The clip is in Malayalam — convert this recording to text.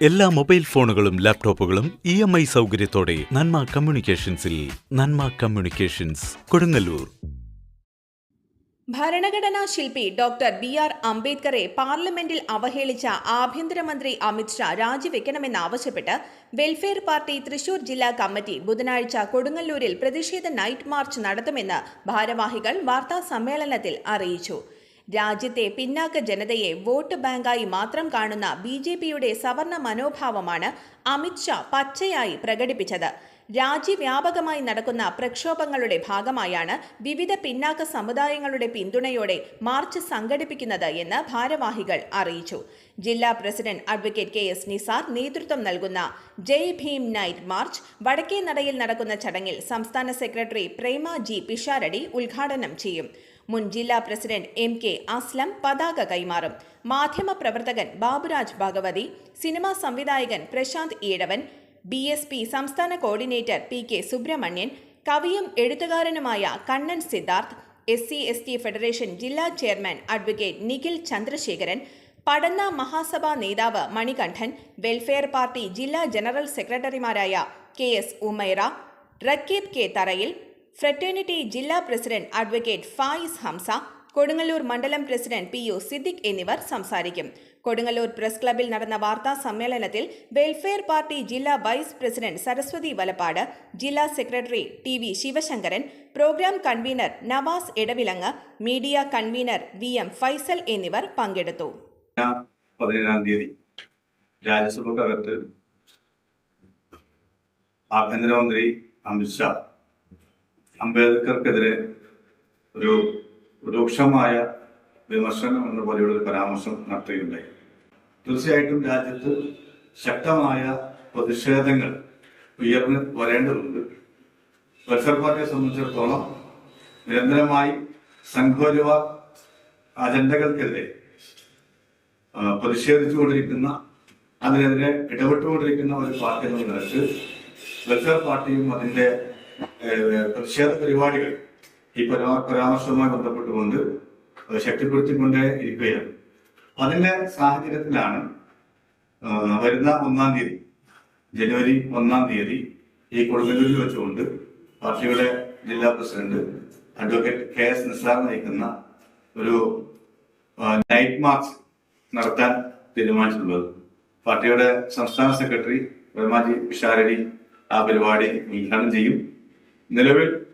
എല്ലാ മൊബൈൽ ഫോണുകളും ലാപ്ടോപ്പുകളും ഇ എം ഐ സൗകര്യത്തോടെ നന്മ കമ്മ്യൂണിക്കേഷൻസിൽ നന്മ കമ്മ്യൂണിക്കേഷൻസ് കൊടുങ്ങല്ലൂർ. ഭരണഘടനാ ശില്പി ഡോക്ടർ ബി ആർ അംബേദ്കറെ പാർലമെന്റിൽ അവഹേളിച്ച ആഭ്യന്തരമന്ത്രി അമിത്ഷാ രാജിവെക്കണമെന്നാവശ്യപ്പെട്ട് വെൽഫെയർ പാർട്ടി തൃശൂർ ജില്ലാ കമ്മിറ്റി ബുധനാഴ്ച കൊടുങ്ങല്ലൂരിൽ പ്രതിഷേധ നൈറ്റ് മാർച്ച് നടത്തുമെന്ന് ഭാരവാഹികൾ വാർത്താ സമ്മേളനത്തിൽ അറിയിച്ചു. രാജ്യത്തെ പിന്നാക്ക ജനതയെ വോട്ട് ബാങ്കായി മാത്രം കാണുന്ന ബി ജെ പിയുടെ സവർണ മനോഭാവമാണ് അമിത്ഷാ പച്ചയായി പ്രകടിപ്പിച്ചത്. രാജ്യവ്യാപകമായി നടക്കുന്ന പ്രക്ഷോഭങ്ങളുടെ ഭാഗമായാണ് വിവിധ പിന്നാക്ക സമുദായങ്ങളുടെ പിന്തുണയോടെ മാർച്ച് സംഘടിപ്പിക്കുന്നത് എന്ന് ഭാരവാഹികൾ അറിയിച്ചു. ജില്ലാ president advocate K S Nizar നേതൃത്വം നൽകുന്ന ജയ് ഭീം നൈറ്റ് മാർച്ച് വടക്കേ നടയിൽ നടക്കുന്ന ചടങ്ങിൽ സംസ്ഥാന സെക്രട്ടറി പ്രേമ ജി പിഷാരടി ഉദ്ഘാടനം ചെയ്യും. മുൻ ജില്ലാ പ്രസിഡന്റ് എം കെ അസ്ലം പതാക കൈമാറും. മാധ്യമപ്രവർത്തകൻ ബാബുരാജ് ഭഗവതി സിനിമാ സംവിധായകൻ Prashanth Ezhavan B S P സംസ്ഥാന കോർഡിനേറ്റർ പി കെ സുബ്രഹ്മണ്യൻ കവിയും എഴുത്തുകാരനുമായ Kannan Siddharth S C S T federation ജില്ലാ ചെയർമാൻ അഡ്വക്കേറ്റ് നിഖിൽ ചന്ദ്രശേഖരൻ പടന്ന മഹാസഭാ നേതാവ് മണികണ്ഠൻ വെൽഫെയർ പാർട്ടി ജില്ലാ ജനറൽ സെക്രട്ടറിമാരായ K S Umaira Raqeeb K Tharayil fraternity ജില്ലാ പ്രസിഡന്റ് അഡ്വക്കേറ്റ് ഫായിസ് ഹംസ കൊടുങ്ങല്ലൂർ മണ്ഡലം പ്രസിഡന്റ് പി യു സിദ്ദിഖ് എന്നിവർ സംസാരിക്കും. കൊടുങ്ങല്ലൂർ പ്രസ് ക്ലബിൽ നടന്ന വാർത്താ സമ്മേളനത്തിൽ വെൽഫെയർ പാർട്ടി ജില്ലാ വൈസ് പ്രസിഡന്റ് സരസ്വതി വലപ്പാട് ജില്ലാ secretary T V Sivasankaran program convener Navas Edavilangu media convener V M Faisal എന്നിവർ പങ്കെടുത്തു. പതിനേഴാം തീയതി രാജ്യസഭക്കകത്ത് ആഭ്യന്തരമന്ത്രി അമിത്ഷാ അംബേദ്കർക്കെതിരെ ഒരു രൂക്ഷമായ വിമർശനം എന്ന പോലെയുള്ള ഒരു പരാമർശം നടത്തുകയുണ്ടായി. തീർച്ചയായിട്ടും രാജ്യത്ത് ശക്തമായ പ്രതിഷേധങ്ങൾ ഉയർന്നു വരേണ്ടതുണ്ട്. വെൽഫെയർ പാർട്ടിയെ സംബന്ധിച്ചിടത്തോളം നിരന്തരമായി സംഘപരിവ അജണ്ടകൾക്കെതിരെ പ്രതിഷേധിച്ചുകൊണ്ടിരിക്കുന്ന അതിനെതിരെ ഇടപെട്ടുകൊണ്ടിരിക്കുന്ന ഒരു പാർട്ടി എന്ന നിലയ്ക്ക് വെൽഫെയർ പാർട്ടിയും അതിന്റെ പ്രതിഷേധ പരിപാടികൾ ഈ പരാ- പരാമർശവുമായി ബന്ധപ്പെട്ടുകൊണ്ട് ശക്തിപ്പെടുത്തിക്കൊണ്ടേ ഇരിക്കുകയാണ്. അതിന്റെ സാഹചര്യത്തിലാണ് വരുന്ന ഒന്നാം തീയതി ജനുവരി ഒന്നാം തീയതി ഈ കൊടുങ്ങല്ലൂരിൽ വെച്ചുകൊണ്ട് പാർട്ടിയുടെ ജില്ലാ president advocate K S Nizar നയിക്കുന്ന ഒരു നൈറ്റ് മാർച്ച് നടത്താൻ തീരുമാനിച്ചിട്ടുള്ളത്. പാർട്ടിയുടെ സംസ്ഥാന സെക്രട്ടറി ബ്രഹ്മാജി പിഷാരടി ആ പരിപാടി ഉദ്ഘാടനം ചെയ്യും. Nelebe